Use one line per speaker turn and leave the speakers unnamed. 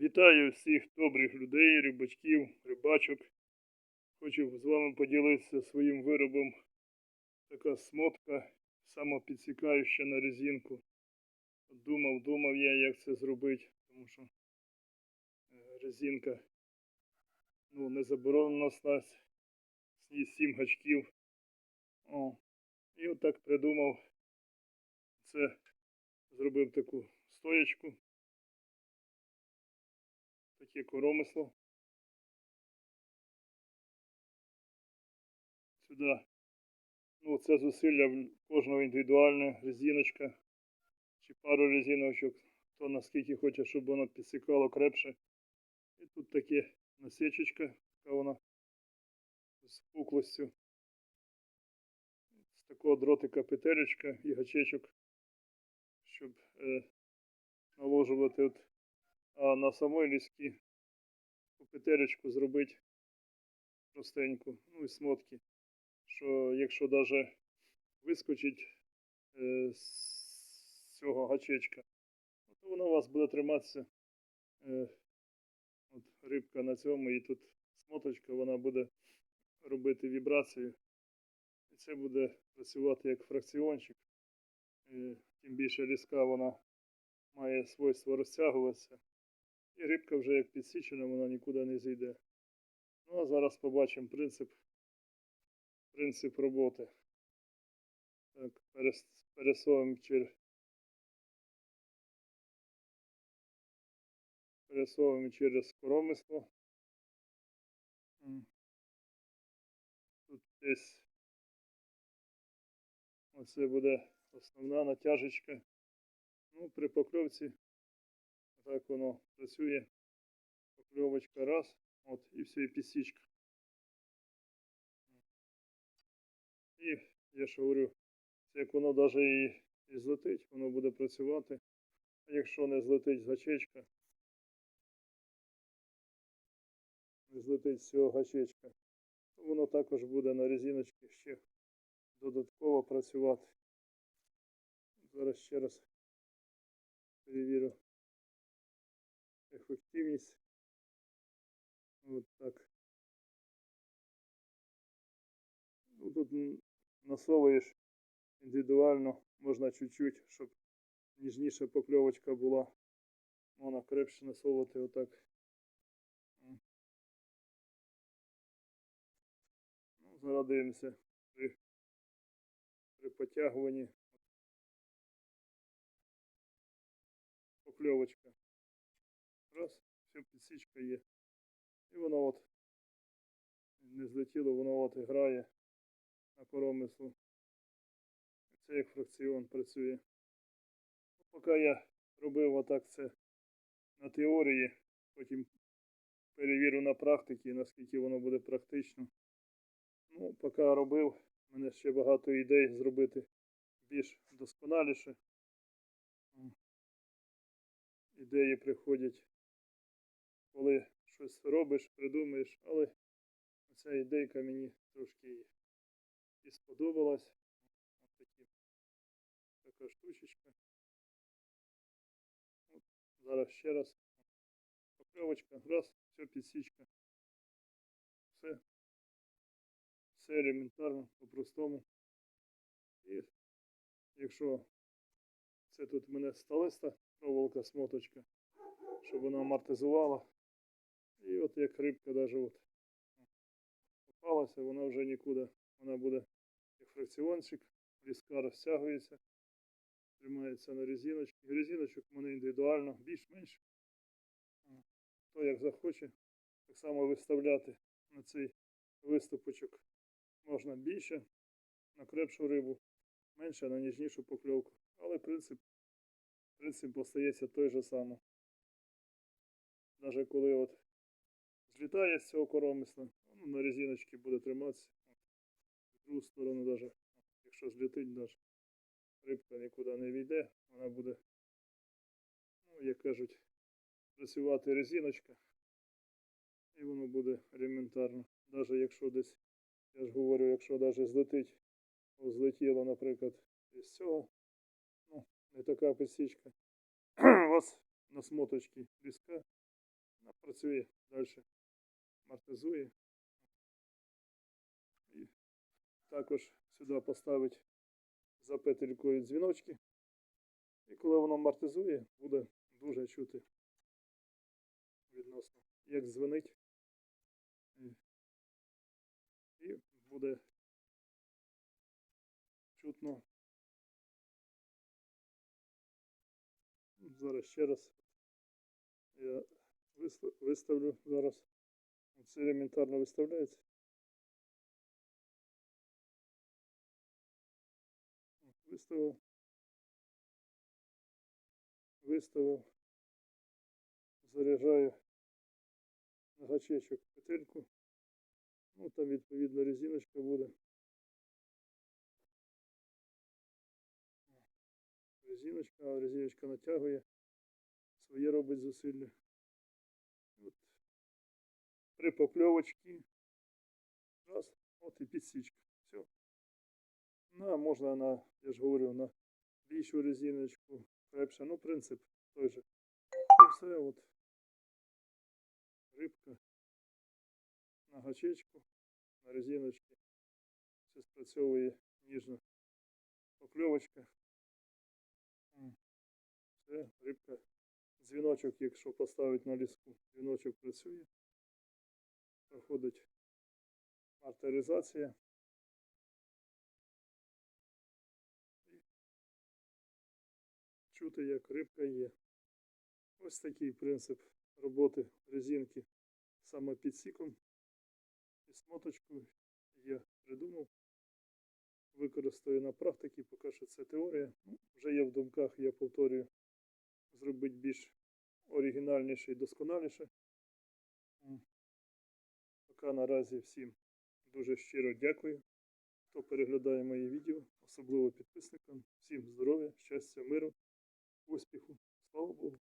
Вітаю всіх добрих людей, рибачків, рибачок. Хочу з вами поділитися своїм виробом. Така смотка, самопідсікаюча на резинку. Думав, думав я, як це зробити, тому що е, резинка ну, не заборонена снасть, сім гачків. О, і отак придумав. Це зробив таку стоячку таке коромисло. Сюди. Ну, це зусилля кожного індивідуальне, резиночка чи пару резиночок, хто наскільки хоче, щоб воно підсікало крепше. І тут таке насічечка, така вона з пуклостю. З такого дротика петелечка і гачечок, щоб е, наложувати от а на самой ліскі петеречку зробити простеньку, ну і смотки, що якщо даже вискочить е, з цього гачечка, ну, то вона у вас буде триматися е, от рибка на цьому і тут смоточка, вона буде робити вібрацію. І це буде працювати як фракціончик. Е, тим більше ліска вона має свойство розтягуватися. І рибка вже як підсічена, вона нікуди не зійде. Ну а зараз побачимо принцип, принцип роботи. Так, перес, пересовуємо через пересовуємо через коромисло. Тут десь оце буде основна натяжечка. Ну, при покльовці так воно працює. Покльовочка раз. От, і все, і пісічка. І я ж говорю, як воно навіть і, і злетить, воно буде працювати. А якщо не злетить гачечка, не злетить з цього гачечка, то воно також буде на резиночці ще додатково працювати. Зараз ще раз перевірю ефективність. От так. Ну, тут насовуєш індивідуально, можна чуть-чуть, щоб ніжніша покльовочка була. Можна крепше насовувати отак. М. Ну, зараз при, при потягуванні. Покльовочка. Раз, все, підсічка є. І воно от не злетіло, воно от грає на коромислу. Це як фракціон працює. Поки я робив отак це на теорії, потім перевірю на практиці, наскільки воно буде практично. Ну, поки робив, в мене ще багато ідей зробити більш досконаліше. Ідеї приходять коли щось робиш, придумаєш, але ця ідейка мені трошки і сподобалась. Ось такі, така штучечка. От, зараз ще раз. Покльовочка, раз, все, підсічка. Все. Все елементарно, по-простому. І якщо це тут в мене сталиста проволока смоточка, щоб вона амортизувала. І от як рибка даже от попалася, вона вже нікуди. Вона буде як фракціончик, різка розтягується, тримається на резиночці. Резиночок в мене індивідуально, більш-менш. Хто як захоче, так само виставляти на цей виступочок можна більше, на крепшу рибу, менше на ніжнішу покльовку. Але принцип, принцип остається той же самий. Навіть коли от злітає з цього коромисла, воно на резиночці буде триматися. В другу сторону даже, якщо злітить, даже, рибка нікуди не війде, вона буде, ну, як кажуть, працювати резиночка. І воно буде елементарно. Навіть якщо десь, я ж говорю, якщо навіть злетить, злетіло, наприклад, із цього, ну, не така підсічка. У вас на смоточці ліска, Вона працює далі, амортизує. І також сюди поставить за петелькою дзвіночки. І коли воно амортизує, буде дуже чути відносно, як дзвенить. І- І буде чутно. Зараз ще раз я виставлю зараз. Це елементарно виставляється. Виставив. Виставив. Заряджаю на гачечок петельку. Ну, там відповідно резиночка буде. Резиночка, резиночка натягує. Своє робить зусилля. От. При покльовочці. Раз, от і підсічка. Все. Ну, а можна на, я ж говорю, на більшу резиночку, крепше. Ну, принцип той же. І все, от. Рибка на гачечку, на резиночці. Все спрацьовує ніжно. Покльовочка. Все, рибка. Дзвіночок, якщо поставити на ліску, дзвіночок працює. Проходить артеризація. Чути, як рибка є. Ось такий принцип роботи резинки самопідсіком і смоточкою я придумав. Використаю на практиці, поки що це теорія. Ну, вже є в думках, я повторюю, зробити більш оригінальніше і досконаліше. ВК наразі всім дуже щиро дякую, хто переглядає мої відео, особливо підписникам. Всім здоров'я, щастя, миру, успіху. Слава Богу!